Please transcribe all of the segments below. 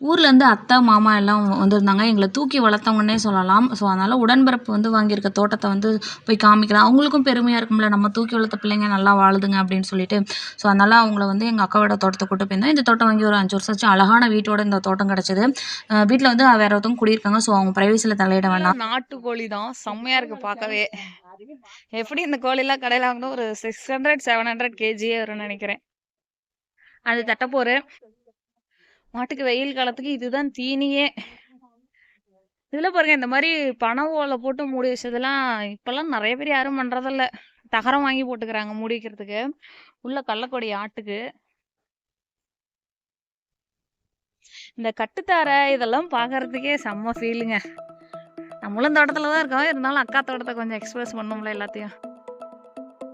ஊர்லேருந்து அத்தை மாமா எல்லாம் வந்திருந்தாங்க. எங்களை தூக்கி வளர்த்தவங்கன்னே சொல்லலாம். ஸோ அதனால் உடன்பிறப்பு வந்து வாங்கியிருக்க தோட்டத்தை வந்து போய் காமிக்கலாம். அவங்களுக்கும் பெருமையாக இருக்கும்ல. நம்ம தூக்கி வளர்த்த பிள்ளைங்க நல்லா வாழுதுங்க அப்படின்னு சொல்லிட்டு. ஸோ அதனால் அவங்கள வந்து எங்கள் அக்காவோட தோட்டத்தை கூட்டு போயிருந்தோம். இந்த தோட்டம் வாங்கி ஒரு அஞ்சு வருஷம் ஆச்சு. அழகான வீட்டோட இந்த தோட்டம் கிடச்சிது. வீட்டில் வந்து வேற ஒருத்தவங்க குடியிருக்காங்க. ஸோ அவங்க ப்ரைவேசியில் தலையிட வேண்டாம் நாட்டுக்கோழி தான். செம்மையா இருக்கு பார்க்கவே. எப்படி இந்த கோழிலாம் கடையில் வாங்கினா ஒரு சிக்ஸ் ஹண்ட்ரட் செவன் ஹண்ட்ரட் கேஜியே வரும்னு நினைக்கிறேன். அது தட்டப்போரு மாட்டுக்கு வெயில் காலத்துக்கு இதுதான் தீனியே. இதில் பாருங்க இந்த மாதிரி பனை ஓலை போட்டு மூடி வச்சதெல்லாம் இப்பெல்லாம் நிறைய பேர் யாரும் பண்றதில்ல. தகரம் வாங்கி போட்டுக்கிறாங்க மூடி வைக்கிறதுக்கு. உள்ள கள்ளக்கொடி ஆட்டுக்கு. இந்த கட்டுத்தார இதெல்லாம் பார்க்கறதுக்கே செம்ம ஃபீலுங்க நம்மளும் தோட்டத்துல தான் இருக்கோம். இருந்தாலும் அக்கா தோட்டத்தை கொஞ்சம் எக்ஸ்பிரஸ் பண்ணோம்ல எல்லாத்தையும்.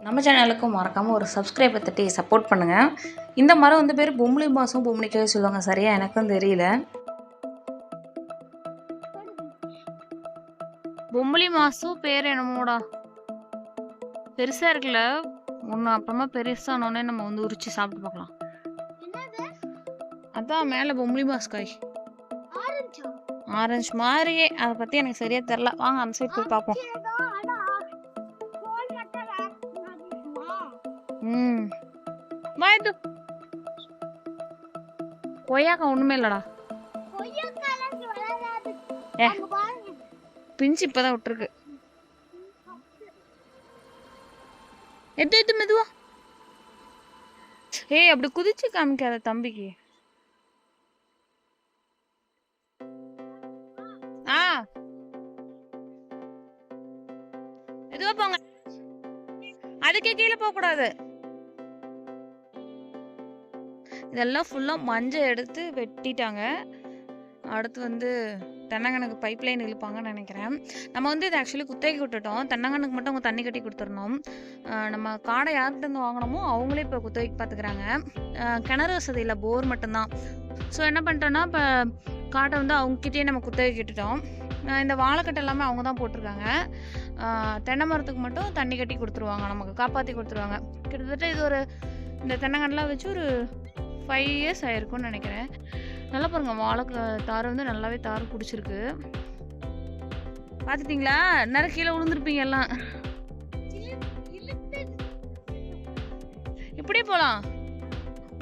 நம்ம சேனலுக்கு மறக்காமல் ஒரு சப்ஸ்கிரைபை தட்டி சப்போர்ட் பண்ணுங்கள் இந்த மரம் வந்து பேர் பொம்ளி மாதம் பொம்ளிக்கவே சொல்லுவாங்க. சரியா? எனக்கும் தெரியல. பொம்பளி மாசம் பேர் என்னமோடா? பெருசா இருக்குல்ல? ஒன்று அப்புறமா பெருசானோடனே நம்ம வந்து உரிச்சு சாப்பிட்டு பார்க்கலாம். அதான் மேலே பொம்பளி மாஸ் காய். ஆரஞ்சு? மாதிரியே. அதை பற்றி எனக்கு சரியா தெரில வாங்க அந்த சைடு போய் பார்ப்போம். கொய்யாக்கா ஒன்றுமே இல்லைடா. ஏ. பிஞ்சு இப்பதான் விட்டுருக்கு. எது எது மெதுவா. ஏய் அப்படி குதிச்சு காமிக்காத தம்பிக்கு. ஆ. மெதுவா போங்க. அதுக்கே கீழே போக இதெல்லாம் ஃபுல்லாக மஞ்சள் எடுத்து வெட்டிட்டாங்க. அடுத்து வந்து தென்னங்கனுக்கு பைப் லைன் இழுப்பாங்கன்னு நினைக்கிறேன். நம்ம வந்து இது ஆக்சுவலி குத்தகைக்கு விட்டுட்டோம். தென்னங்கனுக்கு மட்டும் அவங்க தண்ணி கட்டி கொடுத்துடணும். நம்ம காடை யார்கிட்ட இருந்து வாங்கினோமோ அவங்களே இப்போ குத்தகைக்கு பார்த்துக்கிறாங்க கிணறு வசதி இல்லை போர் மட்டும்தான். ஸோ என்ன பண்ணிட்டோன்னா இப்போ காட்டை வந்து அவங்கக்கிட்டே நம்ம குத்தகைக்கு விட்டுட்டோம் இந்த வாழைக்கட்டை எல்லாமே அவங்க தான் போட்டிருக்காங்க. தென்னை மரத்துக்கு மட்டும் தண்ணி கட்டி கொடுத்துருவாங்க நமக்கு காப்பாற்றி கொடுத்துருவாங்க. கிட்டத்தட்ட இது ஒரு இந்த தென்னங்கன்லாம் வச்சு ஒரு ஃபைவ் இயர்ஸ் ஆயிருக்கும்னு நினைக்கிறேன். நல்லா பாருங்க வாழை தார் வந்து நல்லாவே தார் பிடிச்சிருக்கு பார்த்துட்டிங்களா? நிறைய கீழே விழுந்துருப்பீங்க எல்லாம். இப்படியே போகலாம்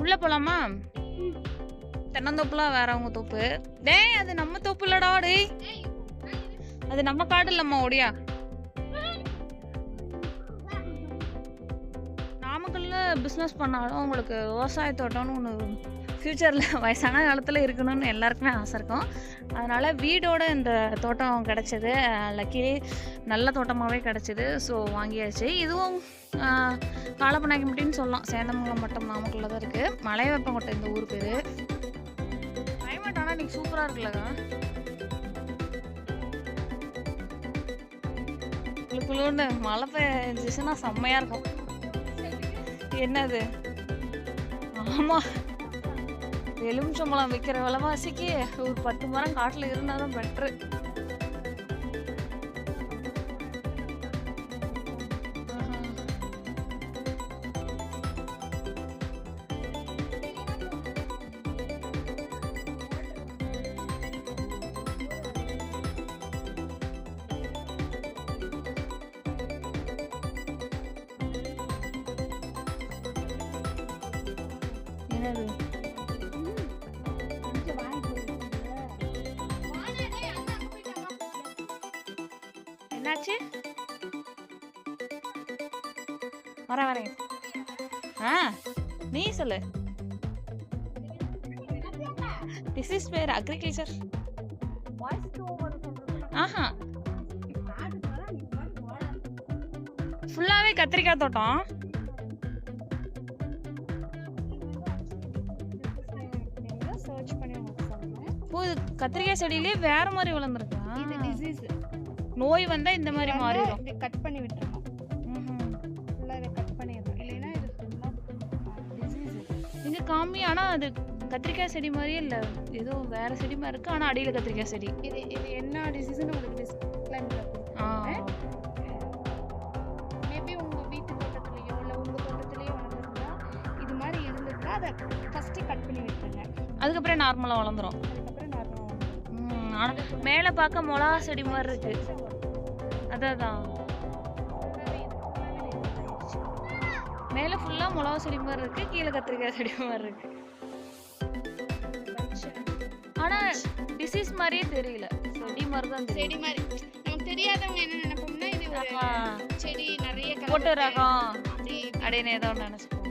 உள்ளே போகலாமா தென்னந்தோப்புலாம் வேற அவங்க தோப்பு. டேய் அது நம்ம தோப்பு இல்லடா டேய். அது நம்ம காடு இல்லம்மா ஒடியா பிஸ்னஸ் பண்ணாலும் உங்களுக்கு விவசாய தோட்டம்னு ஒன்று ஃப்யூச்சரில் வயசான காலத்தில் இருக்கணும்னு எல்லாருக்குமே ஆசை இருக்கும். அதனால் வீடோட இந்த தோட்டம் கிடச்சிது. லக்கிலி நல்ல தோட்டமாகவே கிடச்சிது. ஸோ வாங்கியாச்சு. இதுவும் காலப்பநாயக்கம்பட்டின்னு சொல்லலாம். சேந்தமங்கலம் மட்டும் நாமக்கல்ல தான் இருக்குது மலைவேப்பங்கோட்டை இந்த ஊர் பேர். கிளைமேட் ஆனால் இன்னைக்கு சூப்பராக இருக்குல்லக்கா குளு மழை பெஞ்சிச்சுன்னா செம்மையாக இருக்கும். என்னது? ஆமாம் எலுமிச்சம்பழம் விற்கிற விலைவாசிக்கு ஒரு பத்து மரம் காட்டில் இருந்தால் தான் பெட்ரு என்னது? என்னாச்சு? வரேன் வரேன். ஆ நீ சொல்லு. திஸ் இஸ் வேர் அக்ரிகல்ச்சர் ஆஹா. ஃபுல்லாகவே கத்திரிக்காய் தோட்டம். இது கத்திரிக்காய் செடியிலே வேற மாதிரி வளர்ந்துருக்கா? இது டிசீஸ் நோய் வந்தா இந்த மாதிரி மாறிடும் இது கட் பண்ணி விட்டுறணும். ஃபுல்லா இதை கட் பண்ணிடணும். இல்லைன்னா இது ஃபுல்லா டிசீஸ் இங்க காமி ஆனா அது கத்திரிக்காய் செடி மாதிரியே இல்ல. ஏதோ வேற செடி மாதிரி இருக்கு ஆனா அடியில கத்திரிக்காய் செடி. இது இது என்ன டிசீஸ்னு உங்களுக்கு ஆ, மேபி உங்க வீட்டு தோட்டத்துலயோ இல்ல உங்க தோட்டத்திலயோ வளர்ந்துருந்தா இது மாதிரி இருந்திருந்தா அதை ஃபர்ஸ்ட் கட் பண்ணி விட்டுருங்க. அதுக்கப்புறம் நார்மலா வளர்ந்துரும். அதுக்கப்புறம் ம், ஆனா மேலே பார்க்க மிளகா செடி மாதிரி இருக்கு. அதான். மேலே ஃபுல்லாக மிளகா செடி மாதிரி இருக்கு. கீழே கத்திரிக்காய் செடி மாதிரி இருக்கு. ஆனா டிசீஸ் மாதிரியே தெரியல. செடி மாதிரி தான் செடி மாதிரி. நமக்கு தெரியாதவங்க என்ன நினைப்போம்னா இது. செடி நிறைய போட்டு. ரகம். அப்படி அப்படின்னு ஏதோ நினைச்சுக்கோங்க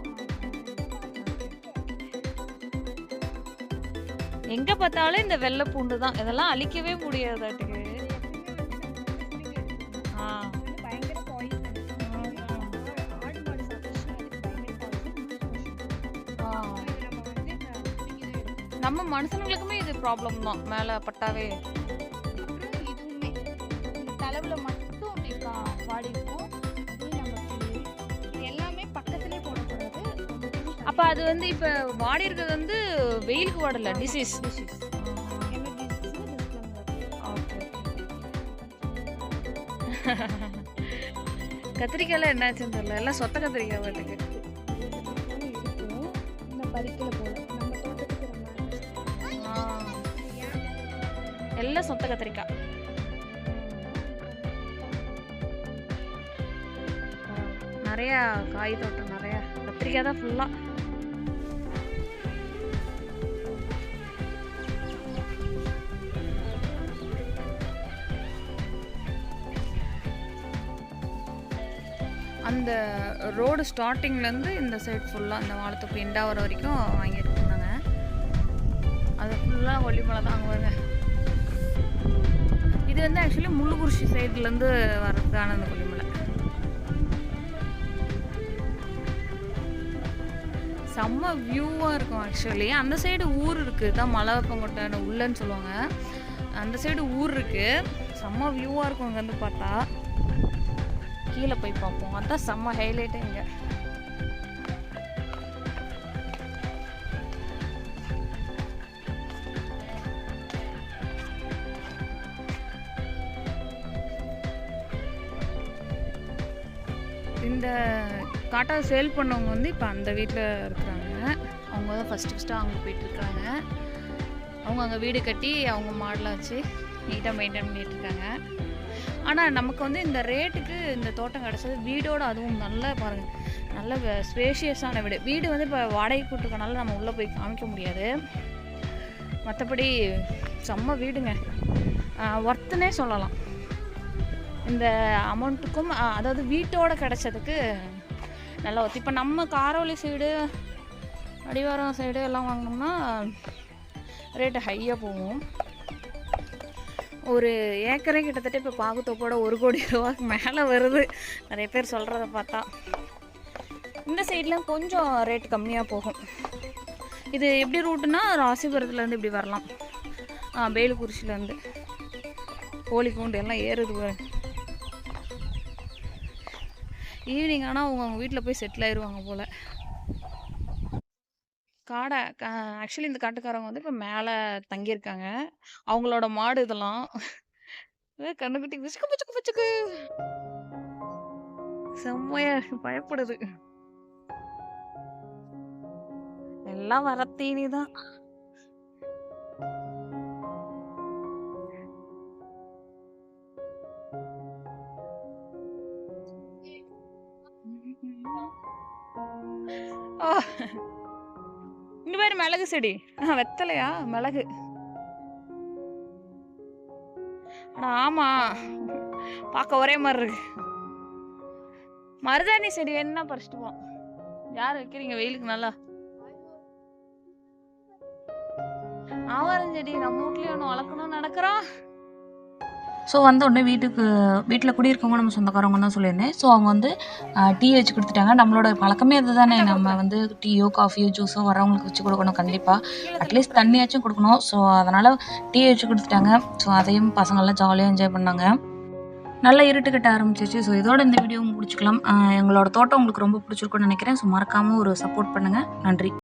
எங்க பார்த்தாலும் இந்த வெள்ளை பூண்டு தான் இதெல்லாம் அழிக்கவே முடியாதாட்டுக்கு ஆ நம்ம மனுஷனுங்களுக்குமே மனுஷங்களுக்குமே இது ப்ராப்ளம் தான் மேலே பட்டாவே இதுவுமே தலைவுல மட்டும் அப்படி வாடி இருக்கும் அப்ப அது வந்து இப்ப வாடி இருக்கிறது வந்து வெயிலுக்கு வாடல டிசீஸ் disease. கத்திரிக்காயில என்னாச்சுன்னு தெரியல. எல்லாம் சொத்த கத்திரிக்காய் வாட்டுக்கு எல்லாம் சொத்த கத்திரிக்காய். நிறைய காய் தோட்டம் நிறைய. கத்திரிக்காய் தான் ஃபுல்லா அந்த ரோடு ஸ்டார்டிங்லேருந்து இந்த சைடு ஃபுல்லாக அந்த வாழத்துக்கு எண்டா வர வரைக்கும் வாங்கிட்டு இருந்தாங்க அது ஃபுல்லாக ஒளிமலை தான் அங்கே வருங்க இது வந்து ஆக்சுவலி முழுகுருஷி சைட்லேருந்து வர்றதுக்கான அந்த கொல்லிமலை செம்ம வியூவாக இருக்கும் ஆக்சுவலி அந்த சைடு ஊர் இருக்குது தான் மலை வெப்பங்கொட்டை உள்ளன்னு சொல்லுவாங்க. அந்த சைடு ஊர் இருக்குது செம்ம வியூவாக இருக்கும் அங்கேருந்து பார்த்தா. கீழே போய் பார்ப்போம். அதான் செம்ம ஹைலைட்டே இங்கே. இந்த காட்டா சேல் பண்ணவங்க வந்து இப்போ அந்த வீட்டில் இருக்கிறாங்க. அவங்க தான் ஃபஸ்ட்டு ஃபஸ்ட்டு அவங்க போயிட்டுருக்காங்க. அவங்க அங்கே வீடு கட்டி அவங்க மாடலாம் வச்சு நீட்டாக மெயின்டைன் பண்ணிகிட்ருக்காங்க ஆனால் நமக்கு வந்து இந்த ரேட்டுக்கு இந்த தோட்டம் கிடச்சது வீடோட அதுவும் நல்ல பாருங்கள் நல்ல ஸ்பேஷியஸான வீடு. வீடு வந்து இப்போ வாடகை கூட்டுருக்கனால நம்ம உள்ளே போய் காமிக்க முடியாது. மற்றபடி செம்ம வீடுங்க. ஒர்த்துனே சொல்லலாம். இந்த அமௌண்ட்டுக்கும் அதாவது வீட்டோட கிடச்சதுக்கு நல்லா ஒர்த்து இப்போ நம்ம காரோலி சைடு அடிவாரம் சைடு எல்லாம் வாங்கினோம்னா ரேட்டு ஹையாக போகும். ஒரு ஏக்கரே கிட்டத்தட்ட இப்போ பாகுத்தோப்போட ஒரு கோடி ரூபாய்க்கு மேலே வருது. நிறைய பேர் சொல்கிறத பார்த்தா. இந்த சைட்லாம் கொஞ்சம் ரேட் கம்மியாக போகும். இது எப்படி ரூட்டுனா ராசிபுரத்துலேருந்து இப்படி வரலாம். ஆ பேலுக்குறிச்சிலேருந்து கோழிக்கூண்டு எல்லாம் ஏறுது ஈவினிங் ஆனால் அவங்க அவங்க வீட்டில் போய் செட்டில் ஆயிடுவாங்க போல். காடை ஆக்சுவலி இந்த காட்டுக்காரவங்க வந்து இப்போ மேலே தங்கியிருக்காங்க. அவங்களோட மாடு இதெல்லாம். கண்ணுக்குட்டி பிச்சுக்கு பிச்சுக்கு பிச்சுக்கு செம்மையா பயப்படுது. எல்லாம் வரத்தீனி தான். மிளகு செடி. வெத்தலையா? மிளகு. ஆனா ஆமா. பார்க்க ஒரே மாதிரி இருக்கு. மருதாணி செடி என்ன பறிச்சுட்டு போம் யார் வைக்கிறீங்க வெயிலுக்கு நல்லா? ஆவாரம் செடி நம்ம வீட்லயும் ஒன்று வளர்க்கணும்னு நடக்கிறோம். ஸோ வந்த உடனே வீட்டுக்கு வீட்டில் குடியிருக்கவங்க நம்ம சொந்தக்காரவங்க தான் சொல்லியிருந்தேன். ஸோ அவங்க வந்து டீ வச்சு கொடுத்துட்டாங்க. நம்மளோட பழக்கமே அதுதானே நம்ம வந்து டீயோ காஃபியோ ஜூஸோ வரவங்களுக்கு வச்சு கொடுக்கணும் கண்டிப்பாக அட்லீஸ்ட் தண்ணியாச்சும் கொடுக்கணும். ஸோ அதனால் டீ வச்சு கொடுத்துட்டாங்க. ஸோ அதையும் பசங்கள்லாம் ஜாலியாக என்ஜாய் பண்ணாங்க. நல்லா இருட்டு கட்ட ஆரம்பிச்சிச்சு. ஸோ இதோட இந்த வீடியோ முடிச்சுக்கலாம். எங்களோட தோட்டம் உங்களுக்கு ரொம்ப பிடிச்சிருக்கும்னு நினைக்கிறேன். ஸோ மறக்காமல் ஒரு சப்போர்ட் பண்ணுங்கள் நன்றி.